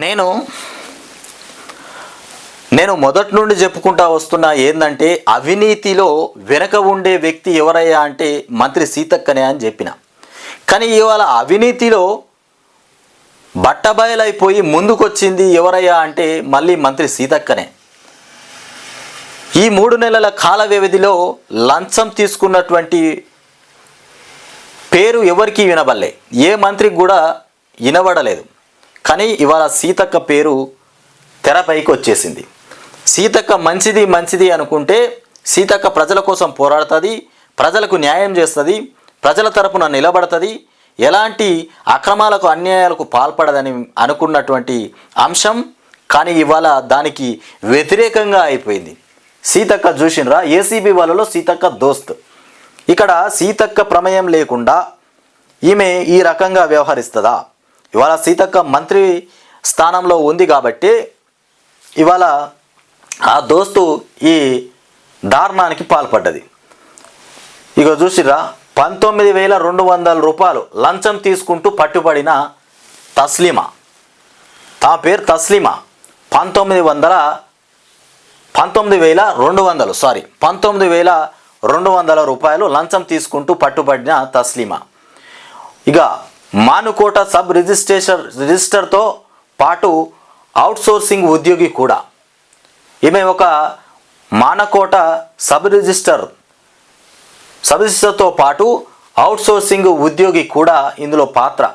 నేను నేను మొదటి నుండి చెప్పుకుంటా వస్తున్నా ఏంటంటే అవినీతిలో వెనక ఉండే వ్యక్తి ఎవరయ్యా అంటే మంత్రి సీతక్కనే అని చెప్పిన. కానీ ఇవాళ అవినీతిలో బట్టబయలైపోయి ముందుకొచ్చింది ఎవరయ్యా అంటే మళ్ళీ మంత్రి సీతక్కనే. ఈ మూడు నెలల కాల వ్యవధిలో లంచం తీసుకున్నటువంటి పేరు ఎవరికీ వినబల్లే ఏ మంత్రికి కూడా వినబడలేదు. కానీ ఇవాళ సీతక్క పేరు తెరపైకి వచ్చేసింది. సీతక్క మంచిది మంచిది అనుకుంటే సీతక్క ప్రజల కోసం పోరాడుతుంది ప్రజలకు న్యాయం చేస్తుంది ప్రజల తరపున నిలబడుతుంది ఎలాంటి అక్రమాలకు అన్యాయాలకు పాల్పడదని అనుకున్నటువంటి అంశం కానీ ఇవాళ దానికి వ్యతిరేకంగా అయిపోయింది. సీతక్క చూసినరా ఏసీబీ వాళ్ళలో సీతక్క దోస్త్. ఇక్కడ సీతక్క ప్రమేయం లేకుండా ఈమె ఈ రకంగా వ్యవహరిస్తుందా? ఇవాళ సీతక్క మంత్రి స్థానంలో ఉంది కాబట్టి ఇవాళ ఆ దోస్తు ఈ దారుణానికి పాల్పడ్డది. ఇక చూసిరా పంతొమ్మిది వేల రెండు వందల రూపాయలు లంచం తీసుకుంటూ పట్టుబడిన తస్లీమా. తమ పేరు తస్లీమా. పంతొమ్మిది వందల పంతొమ్మిది వేల రెండు వందలు సారీ పంతొమ్మిది వేల రెండు వందల రూపాయలు లంచం తీసుకుంటూ పట్టుబడిన తస్లీమా. ఇక మానుకోట సబ్ రిజిస్ట్రేషన్ రిజిస్టర్తో పాటు అవుట్సోర్సింగ్ ఉద్యోగి కూడా. ఈమె ఒక మానకోట సబ్ రిజిస్టర్. సబ్ రిజిస్టర్తో పాటు అవుట్సోర్సింగ్ ఉద్యోగి కూడా ఇందులో పాత్ర.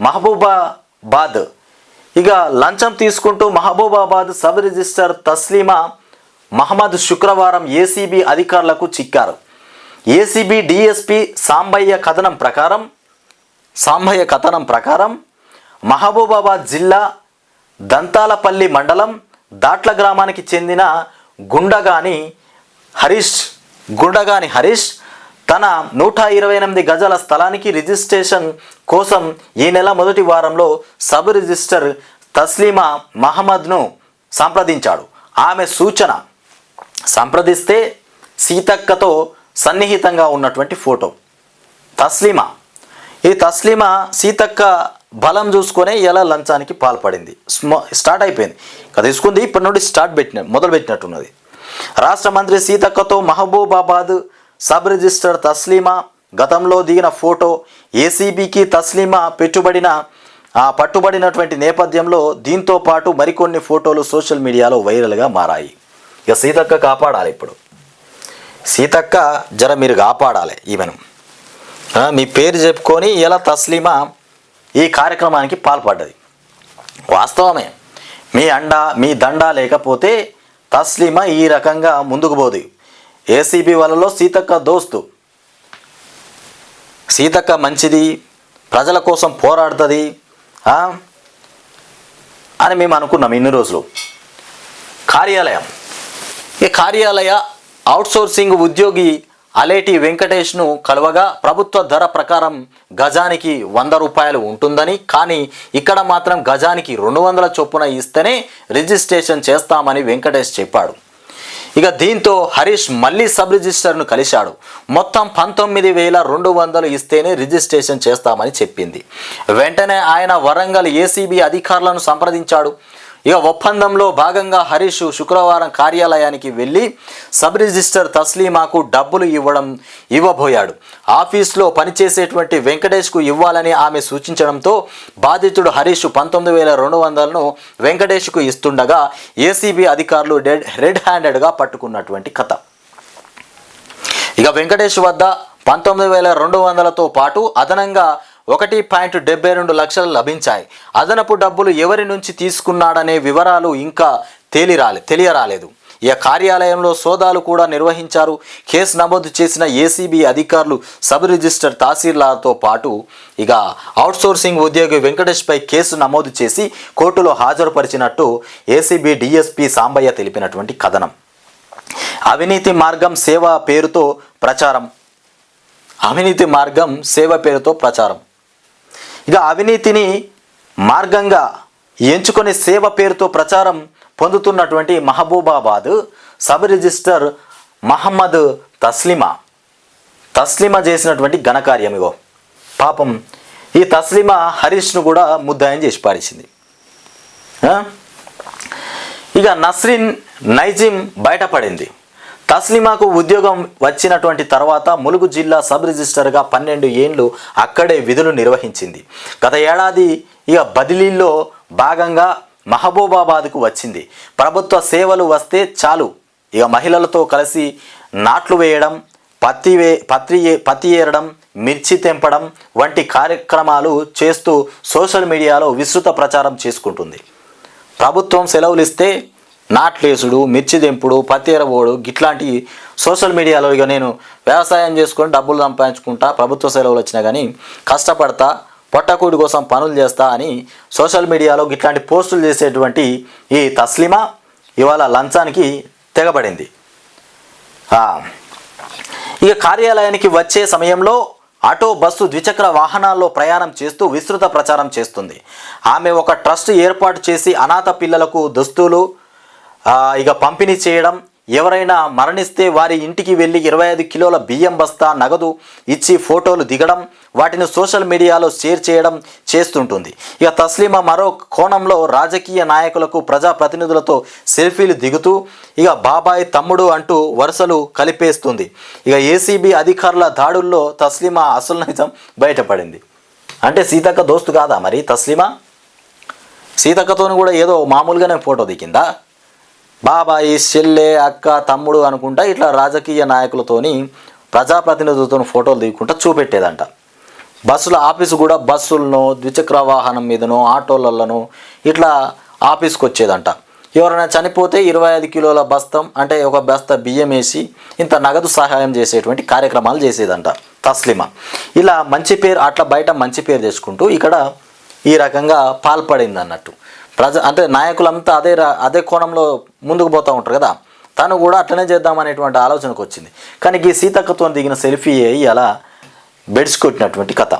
మహబూబాబాద్. ఇక లంచం తీసుకుంటూ మహబూబాబాద్ సబ్ రిజిస్టర్ తస్లీమా మహమ్మద్ శుక్రవారం ఏసీబీ అధికారులకు చిక్కారు. ఏసీబీ డిఎస్పి సాంబయ్య కథనం ప్రకారం సాంబయ్య కథనం ప్రకారం మహబూబాబాద్ జిల్లా దంతాలపల్లి మండలం దాట్ల గ్రామానికి చెందిన గుండగాని హరీష్ గుండగాని హరీష్ తన నూట ఇరవై ఎనిమిది గజాల స్థలానికి రిజిస్ట్రేషన్ కోసం ఈ నెల మొదటి వారంలో సబ్ రిజిస్టర్ తస్లీమా మహమ్మద్ను సంప్రదించాడు. ఆమె సూచన సంప్రదిస్తే సీతక్కతో సన్నిహితంగా ఉన్నటువంటి ఫోటో. తస్లీమా ఈ తస్లీమా సీతక్క బలం చూసుకునే ఎలా లంచానికి పాల్పడింది? స్టార్ట్ అయిపోయింది. ఇక తీసుకుంది ఇప్పటి నుండి స్టార్ట్ పెట్టిన మొదలు పెట్టినట్టున్నది. రాష్ట్ర మంత్రి సీతక్కతో మహబూబాబాద్ సబ్ రిజిస్టర్ తస్లీమా గతంలో దిగిన ఫోటో ఏసీబీకి తస్లీమా పెట్టుబడిన ఆ పట్టుబడినటువంటి నేపథ్యంలో దీంతో పాటు మరికొన్ని ఫోటోలు సోషల్ మీడియాలో వైరల్గా మారాయి. ఇక సీతక్క కాపాడాలి ఇప్పుడు. సీతక్క జర మీరు కాపాడాలి ఈమెను. మీ పేరు చెప్పుకొని ఇలా తస్లీమా ఈ కార్యక్రమానికి పాల్పడ్డది. వాస్తవమే మీ అండ మీ దండ లేకపోతే తస్లీమా ఈ రకంగా ముందుకు పోదు. ఏసీబీ వలలో సీతక్క దోస్తు. సీతక్క మంచిది ప్రజల కోసం పోరాడుతుంది అని మేము అనుకున్నాం ఇన్ని రోజులు. కార్యాలయం. ఈ కార్యాలయ అవుట్సోర్సింగ్ ఉద్యోగి అలేటి వెంకటేష్ను కలవగా ప్రభుత్వ ధర ప్రకారం గజానికి వంద రూపాయలు ఉంటుందని కానీ ఇక్కడ మాత్రం గజానికి రెండు వందల చొప్పున ఇస్తేనే రిజిస్ట్రేషన్ చేస్తామని వెంకటేష్ చెప్పాడు. ఇక దీంతో హరీష్ మళ్ళీ సబ్ రిజిస్టర్ను కలిశాడు. మొత్తం పంతొమ్మిది వేల రెండు వందలు ఇస్తేనే రిజిస్ట్రేషన్ చేస్తామని చెప్పింది. వెంటనే ఆయన వరంగల్ ఏసీబీ అధికారులను సంప్రదించాడు. ఇక ఒప్పందంలో భాగంగా హరీష్ శుక్రవారం కార్యాలయానికి వెళ్ళి సబ్ రిజిస్టర్ తస్లీమాకు డబ్బులు ఇవ్వడం ఇవ్వబోయాడు. ఆఫీస్లో పనిచేసేటువంటి వెంకటేష్కు ఇవ్వాలని ఆమె సూచించడంతో బాధితుడు హరీష్ పంతొమ్మిది వేల రెండు వందలను వెంకటేష్కు ఇస్తుండగా ఏసీబీ అధికారులు డెడ్ రెడ్ హ్యాండెడ్గా పట్టుకున్నటువంటి కథ. ఇక వెంకటేష్ వద్ద పంతొమ్మిది వేల రెండు వందలతో పాటు అదనంగా ఒకటి పాయింట్ డెబ్బై రెండు లక్షలు లభించాయి. అదనపు డబ్బులు ఎవరి నుంచి తీసుకున్నాడనే వివరాలు ఇంకా తేలిరాలే తెలియరాలేదు. ఇక కార్యాలయంలో సోదాలు కూడా నిర్వహించారు. కేసు నమోదు చేసిన ఏసీబీ అధికారులు సబ్ రిజిస్టర్ తహసీల్దార్తో పాటు ఇక అవుట్సోర్సింగ్ ఉద్యోగి వెంకటేష్పై కేసు నమోదు చేసి కోర్టులో హాజరుపరిచినట్టు ఏసీబీ డిఎస్పీ సాంబయ్య తెలిపినటువంటి కథనం. అవినీతి మార్గం సేవ పేరుతో ప్రచారం. అవినీతి మార్గం సేవ పేరుతో ప్రచారం. ఇక అవినీతిని మార్గంగా ఎంచుకొని సేవ పేరుతో ప్రచారం పొందుతున్నటువంటి మహబూబాబాద్ సబ్ రిజిస్టర్ మహమ్మద్ తస్లిమా. తస్లిమా చేసినటువంటి ఘనకార్యం ఇగో. పాపం ఈ తస్లిమా హరీష్ను కూడా ముద్దాయం చేసి పారేసింది. ఇక నస్రిన్ నైజిమ్ బయటపడింది. తస్లిమాకు ఉద్యోగం వచ్చినటువంటి తర్వాత ములుగు జిల్లా సబ్ రిజిస్టర్గా పన్నెండు ఏండ్లు అక్కడే విధులు నిర్వహించింది. గత ఏడాది ఇక బదిలీల్లో భాగంగా మహబూబాబాద్కు వచ్చింది. ప్రభుత్వ సేవలు వస్తే చాలు. ఇక మహిళలతో కలిసి నాట్లు వేయడం పత్తి వే పత్రి పత్తి ఏరడం మిర్చి తెంపడం వంటి కార్యక్రమాలు చేస్తూ సోషల్ మీడియాలో విస్తృత ప్రచారం చేసుకుంటుంది. ప్రభుత్వం సెలవులు ఇస్తే నాట్లేసుడు మిర్చి దెంపుడు పత్తి ఎరబోడు గిట్లాంటి సోషల్ మీడియాలో ఇక నేను వ్యవసాయం చేసుకొని డబ్బులు సంపాదించుకుంటా ప్రభుత్వ సెలవులు వచ్చినా కానీ కష్టపడతా పొట్టకూడి కోసం పనులు చేస్తా అని సోషల్ మీడియాలో ఇట్లాంటి పోస్టులు చేసేటువంటి ఈ తస్లిమా ఇవాళ లంచానికి తెగబడింది. ఇక కార్యాలయానికి వచ్చే సమయంలో ఆటో బస్సు ద్విచక్ర వాహనాల్లో ప్రయాణం చేస్తూ విస్తృత ప్రచారం చేస్తుంది. ఆమె ఒక ట్రస్ట్ ఏర్పాటు చేసి అనాథ పిల్లలకు దుస్తులు ఇక పంపిణీ చేయడం ఎవరైనా మరణిస్తే వారి ఇంటికి వెళ్ళి ఇరవై ఐదు కిలోల బియ్యం బస్తా నగదు ఇచ్చి ఫోటోలు దిగడం వాటిని సోషల్ మీడియాలో షేర్ చేయడం చేస్తుంటుంది. ఇక తస్లీమా మరో కోణంలో రాజకీయ నాయకులకు ప్రజాప్రతినిధులతో సెల్ఫీలు దిగుతూ ఇక బాబాయ్ తమ్ముడు అంటూ వరుసలు కలిపేస్తుంది. ఇక ఏసీబీ అధికారుల దాడుల్లో తస్లీమా అసలు నిజం బయటపడింది. అంటే సీతక్క దోస్తు కాదా మరి తస్లీమా? సీతక్కతోని కూడా ఏదో మామూలుగానే ఫోటో దిగిందా? బాబాయి చెల్లె అక్క తమ్ముడు అనుకుంటా ఇట్లా రాజకీయ నాయకులతోని ప్రజాప్రతినిధులతో ఫోటోలు దిగుకుంటా చూపెట్టేదంట. బస్సుల ఆఫీసు కూడా బస్సులను ద్విచక్ర వాహనం మీదనో ఆటోలలోనో ఇట్లా ఆఫీస్కి వచ్చేదంట ఎవరైనా చనిపోతే ఇరవై ఐదు కిలోల బస్తం అంటే ఒక బస్త బియ్యం వేసి ఇంత నగదు సహాయం చేసేటువంటి కార్యక్రమాలు చేసేదంట తస్లిమా. ఇలా మంచి పేరు అట్లా బయట మంచి పేరు తెచ్చుకుంటూ ఇక్కడ ఈ రకంగా పాల్పడింది అన్నట్టు ప్రజ అంటే నాయకులంతా అదే రా- అదే కోణంలో ముందుకు పోతూ ఉంటారు కదా. తను కూడా అట్లనే చేద్దామనేటువంటి ఆలోచనకు వచ్చింది కానీ ఈ సీతక్కతో దిగిన సెల్ఫీ అలా బెడ్స్ కొట్టినటువంటి కథ.